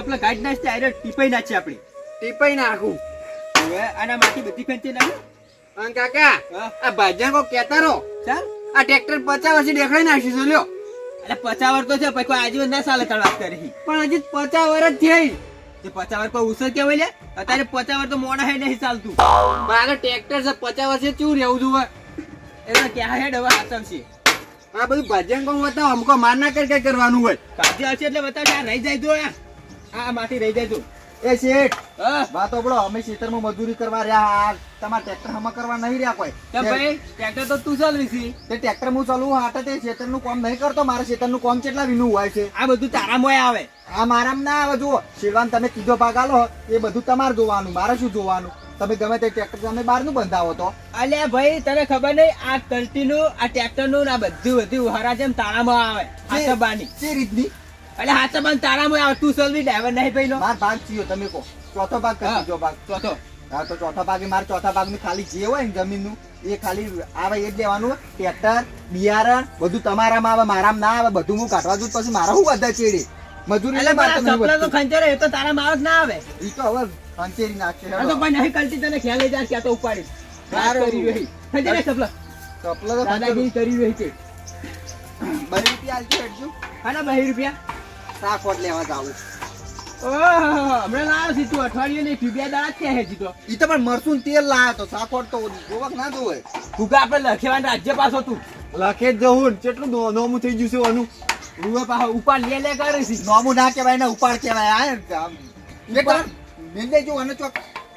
ચપલા કાઢી નાખશે આયરે ટીપાઈ નાખશે આપણી. ટીપાઈ નાખું. હવે આના માટી બધી ખંચી નાખું. અને કાકા આ ભાજ્યા કો કેતા રહો. ચાલ આ ટ્રેક્ટર પચાસ વર્ષથી દેખાડી નાખ્યું છે લ્યો. એટલે પચાવર તો છે પછી કોઈ આજીવન ના સાલે તાર કરી. પણ હજી પચાસ વર્ષ થઈ. તે પચાવર કોઈ ઉસર કેવાય લે? અત્યારે પચાવર તો મોડા હે નહીં ચાલતું. મારે ટ્રેક્ટર છે પચાસ વર્ષે ચૂર રહેવું જોવે એટલે ક્યાં હેડ હવે છે? આ બધું ભજન કોણ બતાવો અમકો માર ના કર કરવાનું હોય. કાજી આવશે એટલે બતાવશે આ રહી જાય તો આ આ માટી રહી એ શેઠ વાતો બોલો અમે ખેતરમાં મજૂરી કરવા રહ્યા આ તમારા ટ્રેક્ટર હમા કરવા નહીં રહ્યા કોઈ. તો ભાઈ ટ્રેક્ટર તો તું ચાલવી છે. તે ટ્રેક્ટર હું ચાલુ હાટે તે ખેતરનું કામ નહીં કરતો મારે ખેતરનું કામ કેટલા વીનું હોય છે? આ બધું તારા મોય આવે. આ મારામાં ના આવે જુઓ. શિરવાન તમે કીધો ભાગ આલો એ બધું તમારે જોવાનું મારે શું જોવાનું? તમે ગમે તે ટ્રેક્ટર તમે બહારનું બંધાવો તો. અલ્યા ભાઈ તને ખબર નહીં આ તલટીનું આ ટ્રેક્ટરનું નું આ બધું બધું હરા જેમ તારામાં આવે. હાથબાની જે રીતની? એટલે હાથબાન તારામાં આવે તું ચલવી ડ્રાઈવર નહીં પેલો માર ભાગ થયો તમે કહો. ચોથો ભાગ કરી જો ભાગ. ચોથો. હા તો ચોથા ભાગે મારે ચોથા ભાગનું ખાલી જે હોય ને જમીનનું એ ખાલી આવે એ જ લેવાનું. ટ્રેક્ટર બિયારણ બધું તમારામાં આવે મારામાં ના આવે બધું હું કાઢવા દઉં પછી મારા હું બધા ચેડે? મજૂરી એટલે સપના તો. ખંચેરે એ તો તારામાં આવે ના આવે? એ તો હવે ખંચેરી નાખશે તો પણ નહીં કરતી તને ખ્યાલ જ આ તો ઉપાડી. સારું. કરી રહી. ખંચેરે સપલા ચપલો તો દાદાગીરી કરી રહી છે બને રૂપિયા આલજો હેડજો. હાના બહી રૂપિયા? સાકોટ લેવા જાવું ઓહો હમણાં લાવ્યો છે તું અઠવાડિયું નહીં રૂપિયા દાડા થયા હે જીતો ઈ તો પણ મરસું તેલ લાયો તો સાકોટ તો જોવક ના જોવે. ભૂકા આપણે લખેવાન રાજ્ય પાછો તું. લખે જ જવું કેટલું નોમું થઈ ગયું છે આનું રૂવે પાછો ઉપાડ લે લે કરે છે. નોમું ના કહેવાય ને ઉપાડ કહેવાય આ. એક વાર મેલ અને ચોક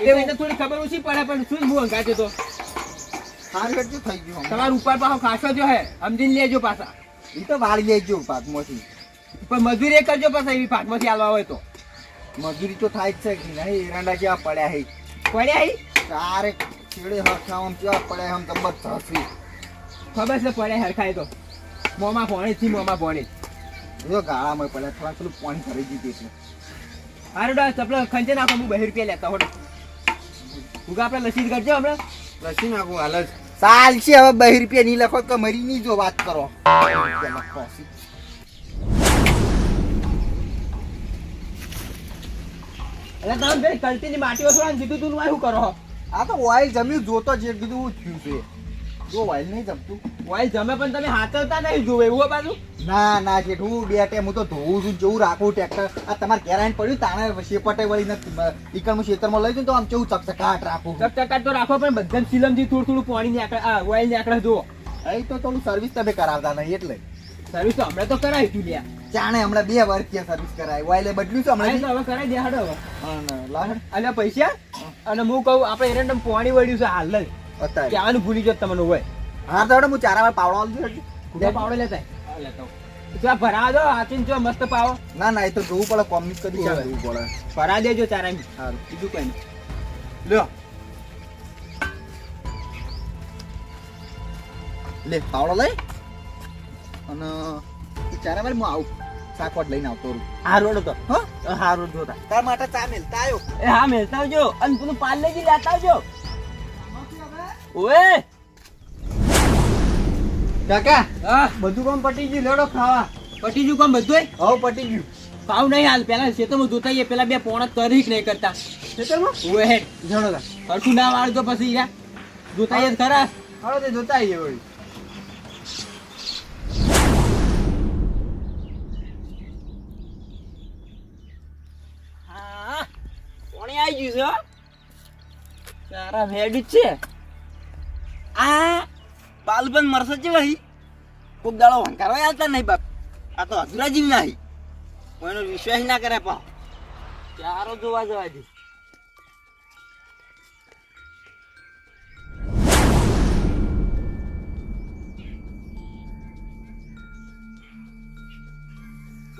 એને થોડી ખબર ઓછી પડે પણ શું હું અંગાજો તો? સારું હેડજો થઈ ગયું. તમારો ઉપર પાછો ખાસો જો હે. સમજીને લેજો પાછા. ઈ તો વાળી લેજો પાકમાંથી પણ મજૂરી કરજો પાછા એવી પાકમાંથી આલવા હોય તો. મજૂરી તો થાય જ છે કે નહીં? એરંડા જેવા પડ્યા હે? પડ્યા હે? તારે છેડે હરખામ જેવા પડ્યા હમ તબત ધસી ખબર છે પડ્યા હરખાય તો. મોમાં ભણે થી મોમાં ભણે. જો ગાળામાં પડ્યા થોડા થોડું પાણી ભરી દીધી છે. હારું ડા ચપલો ખંચે નાખો હું બહી રૂપિયા લેતા હોડો ભૂગા આપણે લસી કરજો આપણે લસી નાખું હાલ જ. ચાલશે હવે બહી રૂપિયા નહીં લખો તો મરી નહીં જો વાત કરો. એટલે તમે ભાઈ કલટીની માટી ઓછવાને કીધું તું શું કરો આ તો ઓઇલ જમ્યું જોતો જે કીધું હું થયું છે. જો ઓઇલ નહીં જમતું. વાય જમે પણ તમે હાથવતા નહીં જોવે એવું પાછું ના ના શેઠ હું બે હું તો ધોવું છું જેવું રાખું ટ્રેક્ટર. આ તમારે ઘેર આવીને પડ્યું તાણે શેપટે વળી નથી ઈકણ હું ખેતરમાં લઈ જઉં તો આમ કેવું ચકચકાટ રાખું ચકચકાટ તો રાખો પણ બધા સિલમથી થોડું થોડું પાણી નીકળે આ ઓઇલ નીકળે જુઓ. અહીં તો થોડું સર્વિસ તમે કરાવતા નહીં એટલે. સર્વિસ તો હમણાં તો કરાવી તું લ્યા. જાણે હમણાં બે વર્ષથી સર્વિસ કરાવી વાયલે બદલ્યું છે હમણાં હવે કરાવી દે હાડો હવે. અને પૈસા? અને હું કહું આપણે એરેન્ડમ પાણી વળ્યું છે હાલ જ અત્યારે. ભૂલી જાત તમને હોય. હા તો હું ચારા વાર પાવડો આવું છું પાવડો લેતા. લેતા ભરા દો આચીન જો મસ્ત પાવો. ના ના એ તો જોવું પડે કોમિક કરી. જોવું પડે. ભરા દેજો ચારા સારું. બીજું કઈ નહીં. લ્યો. લે પાવડો લઈ. અને ચારા વાર હું આવું. સાકવાટ લઈને આવતો રહું. હા રોડ હતો હા? હા રોડ જોતા. તાર માટે ચા મેલતા આવ્યો એ હા મેલતા આવજો. અને પેલું પાર્લેજી લેતા આવજો. ઓએ! કાકા હા? બધું કામ પટી ગયું. લેડો ખાવા. પટી ગયું કામ બધું હવે પટી ગયું. પાવ નહીં હાલ. પેલા ખેતરમાં જોતા આવીએ પેલા બે પોણા તરીક નહીં કરતા. ખેતરમાં? ઓએ જણો તા હરખું ના વાળ તો પછી યાર જોતા આવીએ ખરા. હવે તે જોતા આવીએ વળી હા કોણે આવી ગયું છે તારા જ છે. આ બાલબન મરસે છે ભાઈ કોક દાડો વંકારવા આવતા નહીં બાપ. આ તો અધુરા જીવ નહીં. કોઈનો વિશ્વાસ ના કરે પા ચારો જોવા જવા દે.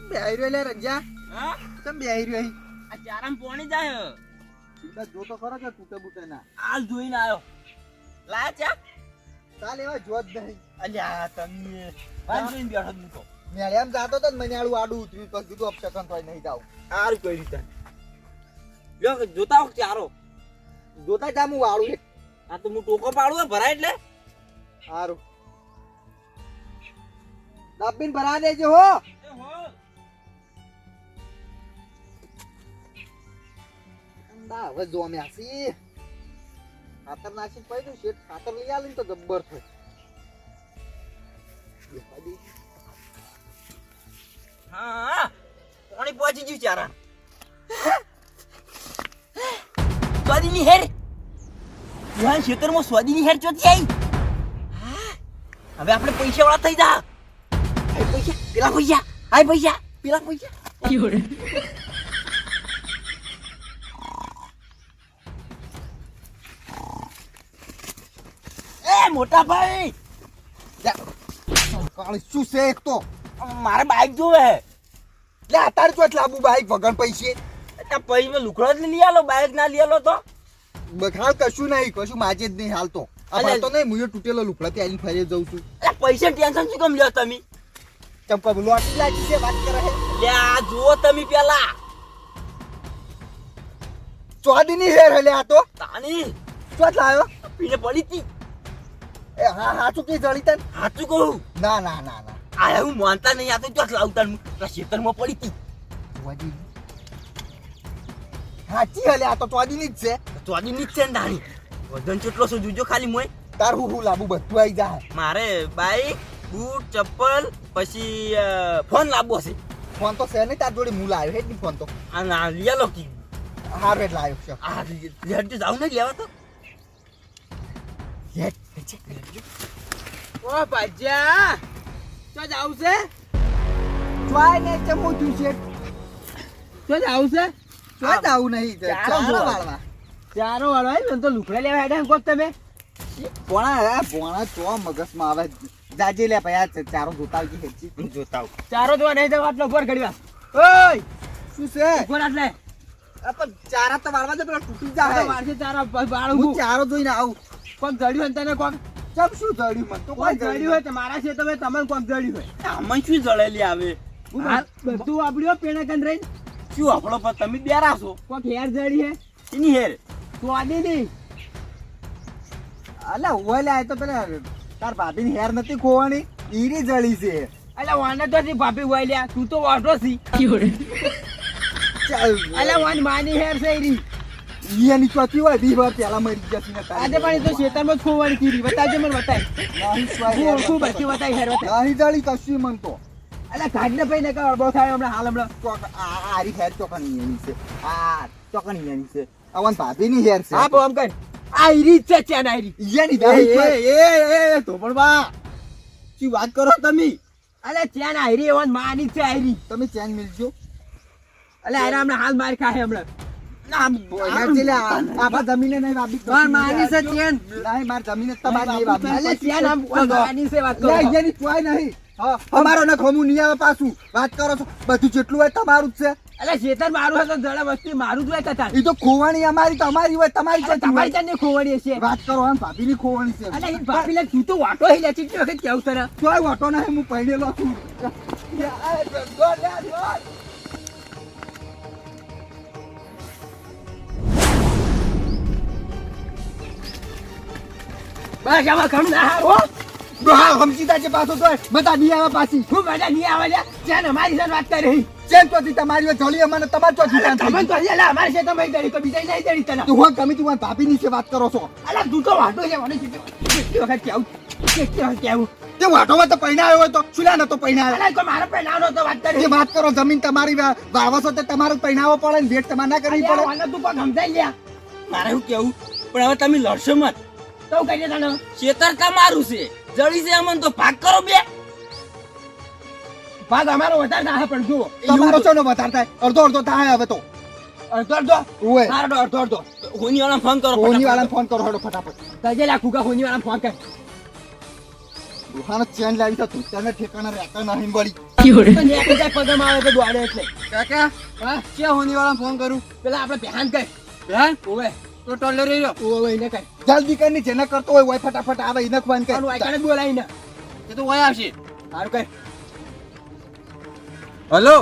બે રહ્યો લે રજા. હા? બેહી રહ્યો આ ચારામ પોણી જાય સીધા જો તો ખરો કે તૂટે બૂટે ના? હાલ જોઈને આવ્યો લા ચા? ચાલ એવા જોત નહીં. અલ્યા તમને હાલ જોઈને બેઠો હું તો મેળે એમ જાતો તો મને આડું આડું ઉતર્યું તો કીધું અપશકન થાય નહીં જાવ સારું કઈ રીતે લ્યો જોતા હોક ચારો. જોતા જા હું વાળું આ તો હું ટોકો પાડું ભરાય એટલે. સારું. દાબીન ભરા દેજો હો. ના હવે જોમ્યા છે ખાતર નાખી પડ્યું છે ખાતર લઈ આલે તો જબ્બર થાય. હા પાણી પહોંચી ગયું ચારણ સ્વાદીની હેર. ત્યાં ખેતરમાં સ્વાદીની હેર ચોથી આવી હા, હવે આપણે પૈસા વાળા થઈ જા. પૈસા પેલા પૈસા હાય પૈસા પેલા પૈસા. મોટા ભાઈ. શું છે એક તો? મારે બાઈક જોવે એટલે અત્યારે તો લાબુ બાઈક વગર પૈસે. પછી મેં લુકડો જ લઈ આલો બાઈક ના લઈ આલો તો. બખાડ કશું નહીં કશું માજે જ નહીં હાલ તો આ તો નહીં હું તૂટેલો લુકડા ત્યાં ફરી જઉં છું. પૈસા ટેન્શન શું કેમ લ્યો તમે? ચંપા લોટી લાગી છે વાત કરે લે આ જુઓ તમે પેલા. ચોદીની હેર હલે આ તો. તાની. ચોદ લાવ્યો પીને પડી તી એ હા હાચું કઈ કે જળી તન સાચું કહું? ના ના ના ના. આ હું માનતા નહીં આ તો ચોથ લાવતા પેલા ખેતરમાં પડી તી વાજી. હાચી હલે આ તો ચોદીની જ છે. ચોદી ની જ છે ને તાણી વજન કેટલો શું જોજો ખાલી મોય તાર હું હું લાબુ બધું આવી જાય મારે બાઈક બૂટ ચપ્પલ પછી ફોન લાવવો છે. ફોન તો છે નહીં તાર જોડે હું લાવ્યો હે જ ફોન તો. આ ના લિયા લો કી. હાર એટલે આવ્યો છે આ લેટ જાવ ને લેવા તો. ઓ ભાજ્યા તો જ આવશે? ચોય ને ચમો તું છે. તો જ આવશે? ચોય જ આવું નહીં ચારો ચારો જોવા. વાળવા. ચારો વાળો આવી મને તો લુકડા લેવા હેડે કોક તમે. પોણા પોણા ચો મગજમાં આવે. જાજે લે પયા ચારો જોતા આવજી હેચી જોતા આવું. ચારો જોવા નહીં તો આટલો ઉપર ઘડી વાર ઓય! શું છે? ઉપર આટલે આ પણ ચારા તો વાળવા દે પેલા તૂટી ચારો જાય ચારો. ચારો જોઈને આવું. કોક જડ્યું હોય તને કોક? ચમ શું જડ્યું મને? તો કોક કોઈ જડ્યું? હોય મારા છે તમે તમને કોક જડ્યું હોય. અમે શું જડેલી આવે? બધું આપડ્યો પેણા કન રહી શું આપણો પર તમે બેરા છો? કોક હેર જડી હે? એની હેર? સ્વાદી નહીં અલા ઓય લે તો પેલા તાર ભાભીની હેર નથી ખોવાની. ઈરી જળી છે. અલા વાને તો ભાભી હોય લ્યા. તું તો વાટો છી. ચાલ. અલા વાન માની હેર છે ઈ ઈ એની ચોથી હોય દી વાર પેલા મરી જતી ને આજે પણ તો શેતાનમાં જ કીધી બતાવજો મને બતાય. હું ઓળખું બતાવ. બતાય હેર બતાય. નહીં જળી કશું મન તો. અલા કાઢને પઈ ને કર અડબો થાય હમણાં હાલ હમણાં. ચોક આ આરી હેર ચોકણી એની છે. આ ચોકણી એની છે. અવન ભાભીની હેર છે. હા આમ કર આ છે ચેન એની એ છે. એ એ શું વાત કરો તમે? અલે ચેન આઈરી એવન માની છે આઈરી તમે ચેન મિલજો. અલે આયરા હમણાં હાલ માર ખાય હમણાં. ના છે છે છે અમારો ને ખમું નહીં આવે પાછું. વાત કરો છો. બધું જેટલું હોય તમારું જ છે. એટલે શેતર મારું હતું જડા વસ્તી મારું જ હોય કથા એ તો ખોવાણી અમારી તમારી હોય તમારી તમારી. ચાંદની ખોવાડી હશે. વાત કરો આમ ભાભીની ખોવાણી છે. અલા ભાભી લે તું તો વાટો હી લે ચીટી વખત કેવું તને તો વાટો નહીં હું પહેરેલો છું. બસ આમાં ઘણું ના હારો હા. હમસીતા છે પાછો તો. બધા નહીં આવે પાછી. હું બધા નહીં આવે લે ચેન અમારી સાથે વાત કરી. ચેન તો તમારી જળી અમારે તમારી અલા ચેન તમે. તો અલા અમારી સાથે તમે દડી તો બીજા નહીં દડી તને. તું હું ગમે તું ભાભીની છે વાત કરો છો. અલા તું તો વાટો છે મને કેટલી વખત કેવું કેટલી વખત કેવું તે વાટોમાં તો પૈણા હોય તો શું નતો પૈણા અલા તો મારો પહેલાનો તો વાત કરી. વાત કરો જમીન તમારી વાવસો તો તમારો જ પહેણાવો પડે ને ભેટ તમારે ના કરવી પડે. તું પણ સમજાઈ લ્યા. મારે શું કેવું? પણ હવે તમે લડશો મત. તો કઈ તને ખેતર તમારું છે. જળી છે અમન તો ભાગ કરો બે. ભાગ અમારો વધારે થાય પણ જુઓ તમારો છે ને વધારે થાય. અડધો અડધો થાય હવે તો. અડધો અડધો? ઓય મારો અડધો અડધો. હોની વાળા ફોન કરો ફોન હડો ફટાફટ. તજે હોની વાળા ફોન કર. દુકાન ચેન લાવી તો તું તને ઠેકાણા રહેતા નહીં વળી તો નેકી જાય પગમાં આવે તો દોડે એટલે. કાકા હા? ક્યાં હોની વાળાને ફોન કરું? પેલા આપણે બેહાન કઈ બેન ઓવે તો ટોલર રહ્યો. ઓવે એને કર. જલ્દી કરીને જેને કરતો હોય હોય ફટાફટ આવે એને ફોન કર આનું આઈકણે બોલાઈને એ તો હોય આવશે. સારું કઈ હલો?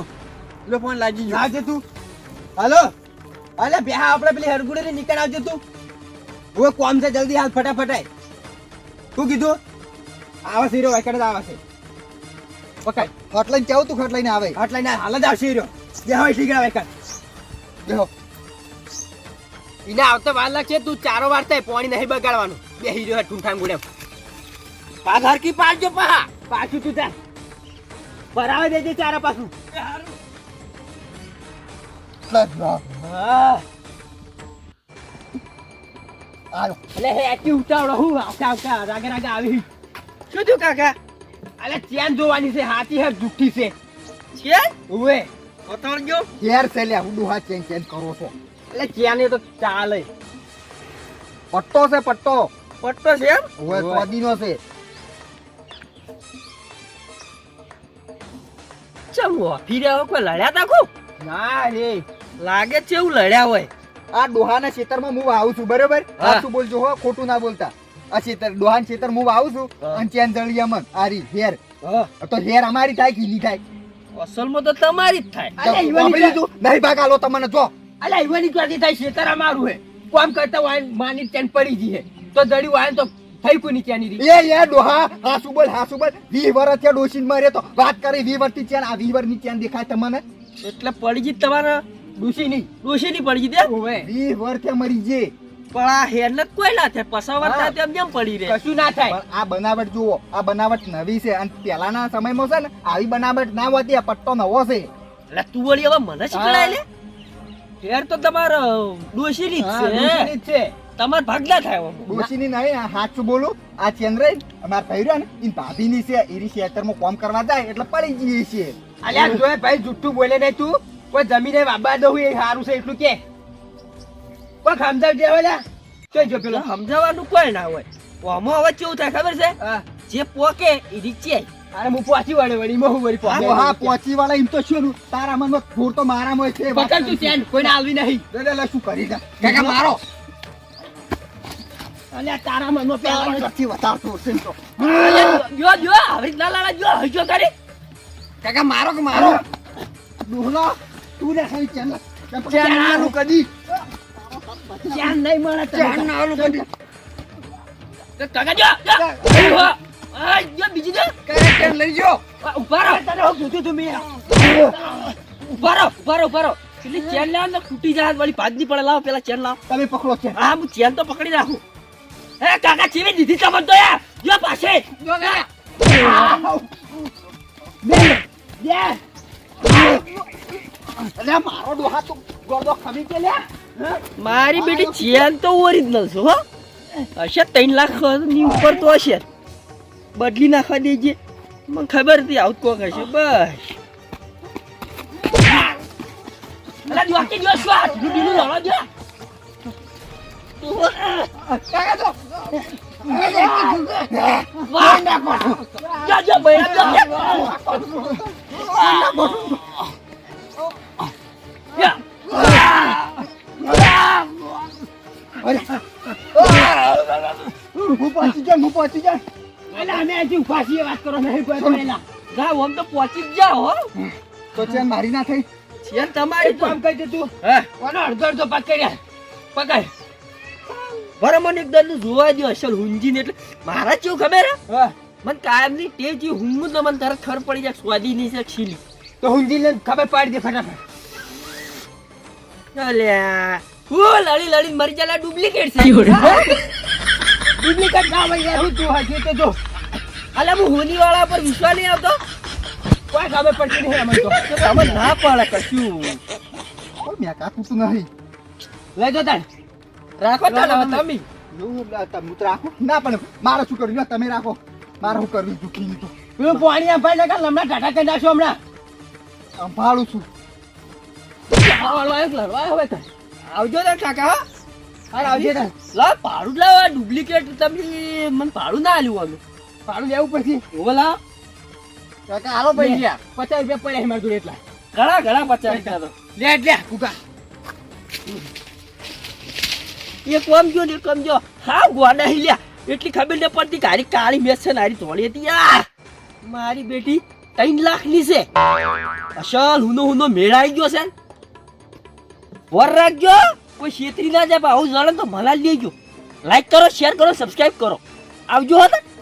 લો ફોન લાગી આવજે તું? હલો? અલે બે આપણે પેલી હરગુડે નીકળ આવજે તું. હવે કોમ છે જલ્દી હાલ ફટાફટ આય શું કીધું? આવા છે વાયકડે જ આવે છે. પકડ. ખટલાઈને કેવું તું ખટલાઈને આવે? હટ લઈને હાલ જ આવશે હીરો. જે હોય ઠીક વાયકડ. બેહો. એને આવતા વાર લાગશે તું ચારો વાર થાય પાણી નહીં બગાડવાનું. બે હીરો ઠૂંઠામ ગુડે. પાઘર કી પાડજો પા પાછું તું ચાલ ભરાવે દેજે ચારા પાછું. હા એટલે હે આટલી ઉતાવળો હું આવતા આવતા રાગે રાગે આવી શું થયું કાકા? અલે ચેન જોવાની છે હાથી હે જુઠ્ઠી છે. છે ઉવે. બતાવજો ઘેર છે લ્યા, હું ડોહા ચેન ચેન કરો છો. એટલે એ તો ચાલે પટ્ટો છે પટ્ટો. પટ્ટો છે એમ? હોય. ચોદીનો છે. ચમ ફીર્યા હોય કોઈ લડ્યા તા કો ના રે. લાગે છે એવું લડ્યા હોય. આ ડોહાના ખેતરમાં હું આવું છું બરોબર? હા. સાચું બોલજો હો ખોટું ના બોલતા. આ ખેતર ડોહાના ખેતર હું આવું છું. અને ચેન જળી મન આરી હેર. તો હેર અમારી થાય કે નહીં થાય? અસલમાં તો તમારી જ થાય. નહીં ભાગ આલો તમને જો. અલે ઈવાની ક્યાંથી થાય? શેતરા મારું હે. કોમ કરતા હોય માની ચેન પડી જી હે. તો જડી હોય તો થઈ કોઈ ની ચેની રી એ ડોહા હાસુ બોલ હાસુ બોલ વી વર થયા ડોશીન મારે તો વાત કરી વી વર્ષથી ચેન આ વી વર્ષની ચેન દેખાય તમને? એટલે પડી ગઈ તમારા ડૂસી ની ડોશી ની પડી ગઈ દે ઓવે વી વર થયા મરી જે. પણ આ હેર કોઈ ના થાય. પસાવર થાય તેમ જેમ પડી રહે? કશું ના થાય. આ બનાવટ જુઓ આ બનાવટ નવી છે અને પહેલાના સમયમાં છે ને આવી બનાવટ ના હોતી આ પટ્ટો નવો છે. એટલે તું વળી હવે મને શીખડાય લે? હેર તો તમારે ડોશીની જ છે ડૂસીની જ છે. તમાર ભાગલા થાય. ડોશીની નહીં સાચું બોલું. આ ચેન રહી અમારા ભાઈ રહ્યો ને ઈ ભાભીની છે ઈરી ખેતરમાં કોમ કરવા જાય એટલે પડી જઈએ છીએ. અલ્યા જોય ભાઈ જુઠ્ઠું બોલે નહીં તું. કોઈ જમીને વાબા દઉં એ સારું છે એટલું કે. કોઈ સમજાવ જે હોય તો જો પેલો સમજાવવાનું કોઈ ના હોય. આમાં હવે કેવું થાય ખબર છે? જે પોકે એ રીચે અરે હું પહોંચી વળે વળી મોહ વળી પહોંચી હા હા વાળા. એમ તો શું તારા મનમાં થોર તો મારામાં છે પકડ તું ચેન કોઈને આવવી નહીં. લે, લે, લે, શું કરી જા. કાકા મારો. અલ્યા તારા મનમાં પેલા નથી વતાવતો છે તો. જો જો આવી રીતના લાલા જો હજો કરી. કાકા મારો કે મારો? ડોહલા તું ને ખાલી ચેન ચેન કદી. ચેન નહીં મળે. ચેન કદી. કાકા જો આ જો બીજી દે ચેન લઈ જો. ઊભા રહો. તને હું કીધું તું મેં. ઊભા રહો ઊભા રહો ઊભા રહો. પેલી ચેન લાવ ને ખૂટી જાય વળી પાંચ પડે. લાવો પેલા ચેન લાવ. તમે પકડો ચેન. હા હું ચેન તો પકડી રાખું. એ કાકા ચીવી દીધી તમને તો યાર જો પાસે. જો કાકા. બે બે અલ્યા મારો ડોહા તો ગોળદો ખમી કે લે મારી બેટી ચેન તો ઓરિજિનલ છે હો. હશે ત્રણ લાખની ઉપર તો હશે. બદલી નાખવા દેજે. મને ખબર હતી આવું કોક હશે. બસ. હું પહોંચી જાય હું પહોંચી જાય અલ્યા અમે હજી ઊભા વાત કરો નહીં કોઈ પડેલા. ગા ઓમ તો પહોંચી જ જાઓ તો ચેન મારી ના થઈ? ચેન તમારી તો. કામ કરી દે હે? કોનો અડધો અડધો પકડ પકડ. બરાબર એકદમ જોવા દો અસલ હુંજીને એટલે. મારા કેવું ખબર હે? મને કાયમની ટેવ જે હું મને તરત ખબર પડી જાય સ્વાદી ની છે છીલી. તો હુંજી ને ખબર પાડી દે ફટાફટ. અલ્યા હું લડી લડી મરી જાય ડુપ્લિકેટ છે. ડુપ્લિકેટ ના ભાઈ યાર તું હજી તો જો. અલ્યા હું હોની વાળા પર વિશ્વાસ નહીં આવતો. કોઈ ખબર પડતી નહીં અમને તો. તમે ના પાડે કશું. કોઈ મેં કા તો નહીં. લઈ જો તાણ. રાખો હવે તમે. હું તો રાખો. ના પણ મારે શું કર્યું તમે રાખો. મારે શું કરવું? દુઃખી તો. પેલું પાણી અંભાઈ નાખા હમણાં ટાટા કરી નાખશો હમણાં. સંભાળું છું. હવે તાણ. આવજો ને કાકા આવજે તાણ. લા ભાડું લાવો ડુપ્લિકેટ. તમે મને ભાડું ના આલ્યું અમે ભાડું લેવું પડશે. ઓલા કાકા હાલો પૈસા પચાસ રૂપિયા પડ્યા મારા જોડે એટલા. ઘણા ઘણા પચાસ રૂપિયા તો. લે લે કુકા એક આમ જો ને એક જો. હા ગોડા હિલ્યા એટલી ખબર ને પડતી કારી કાળી છે નારી ધોળી હતી. આ મારી બેટી ત્રણ લાખની છે. અસલ હુનો હુનો મેળાઈ ગયો છે. વર રાખજો. કોઈ છેતરી ના જાય આવું જાણે તો મલા ગયો. લાઈક કરો શેર કરો સબસ્ક્રાઇબ કરો. આવજો હતા